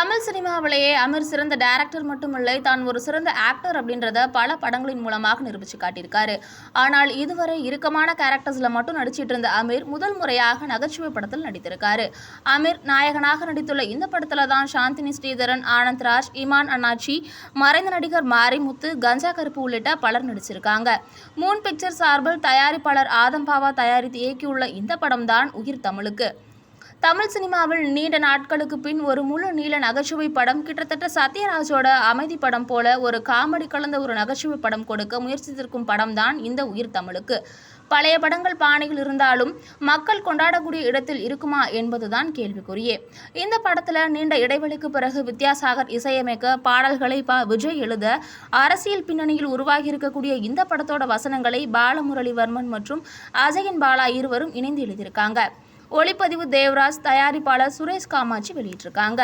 தமிழ் சினிமாவிலேயே அமீர் சிறந்த டைரக்டர் மட்டுமில்லை தான் ஒரு சிறந்த ஆக்டர் அப்படின்றத பல படங்களின் மூலமாக நிரூபிச்சு காட்டியிருக்காரு. ஆனால் இதுவரை இறுக்கமான கேரக்டர்ஸ்ல மட்டும் நடிச்சிட்டு இருந்த அமீர் முதல் முறையாக நகைச்சுவை படத்தில் நடித்திருக்காரு. அமீர் நாயகனாக நடித்துள்ள இந்த படத்துல தான் சாந்தினி ஸ்ரீதரன் ஆனந்த் ராஜ் இமான் அண்ணாச்சி மறைந்த நடிகர் மாரிமுத்து கஞ்சா கருப்பு உள்ளிட்ட பலர் நடிச்சிருக்காங்க. மூன் பிக்சர் சார்பில் தயாரிப்பாளர் ஆதம் பாவா தயாரித்து இயக்கியுள்ள இந்த படம் தான் உயிர் தமிழுக்கு. தமிழ் சினிமாவில் நீண்ட நாட்களுக்கு பின் ஒரு முழு நீள நகைச்சுவை படம் கிட்டத்தட்ட சத்யராஜோட அமைதி படம் போல ஒரு காமெடி கலந்த ஒரு நகைச்சுவை படம் கொடுக்க முயற்சித்திருக்கும் படம் தான் இந்த உயிர் தமிழுக்கு. பழைய படங்கள் பாணியில் இருந்தாலும் மக்கள் கொண்டாடக்கூடிய இடத்தில் இருக்குமா என்பதுதான் கேள்விக்குரியே இந்த படத்துல நீண்ட இடைவெளிக்கு பிறகு வித்யாசாகர் இசையமைக்க பாடல்களை ப விஜய் எழுத அரசியல் பின்னணியில் உருவாகி இருக்கக்கூடிய இந்த படத்தோட வசனங்களை பாலமுரளிவர்மன் மற்றும் அஜயன் பாலா இருவரும் இணைந்து எழுதியிருக்காங்க. ஒளிப்பதிவு தேவராஜ் தயாரிப்பாளர் சுரேஷ் காமாட்சி வெளியிட்டிருக்காங்க.